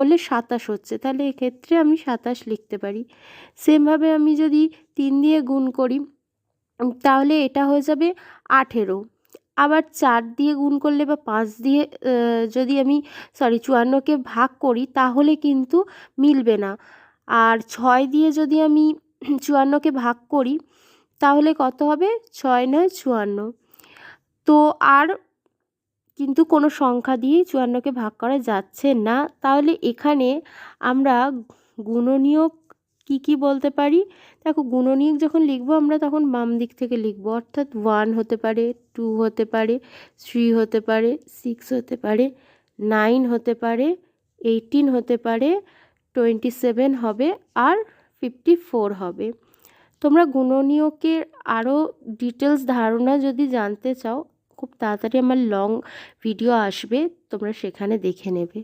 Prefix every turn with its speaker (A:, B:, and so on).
A: করলে সাতাশ হচ্ছে, তাহলে এক্ষেত্রে আমি সাতাশ লিখতে পারি। সেমভাবে আমি যদি তিন দিয়ে গুণ করি তাহলে এটা হয়ে যাবে আঠেরো। আবার চার দিয়ে গুণ করলে বা পাঁচ দিয়ে যদি আমি সরি চুয়ান্নকে ভাগ করি, তাহলে কিন্তু মিলবে না। আর ছয় দিয়ে যদি আমি চুয়ান্নকে ভাগ করি, তাহলে কত হবে? ছয় নয় চুয়ান্ন। তো আর কিন্তু কোনো সংখ্যা দিয়েই চুয়ান্নকে ভাগ করা যাচ্ছে না। তাহলে এখানে আমরা গুণনীয়ক কী কী বলতে পারি? দেখো, গুণনীয়ক যখন লিখব আমরা তখন বাম দিক থেকে লিখব। অর্থাৎ ওয়ান হতে পারে টু হতে পারে থ্রি হতে পারে সিক্স হতে পারে নাইন হতে পারে এইটিন হতে পারে টোয়েন্টি সেভেন হবে আর ফিফটি ফোর হবে। তোমরা গুণনীয়কের আরও ডিটেলস ধারণা যদি জানতে চাও খুব তাড়াতাড়ি আমার লং ভিডিও আসবে তোমরা সেখানে দেখে নেবে।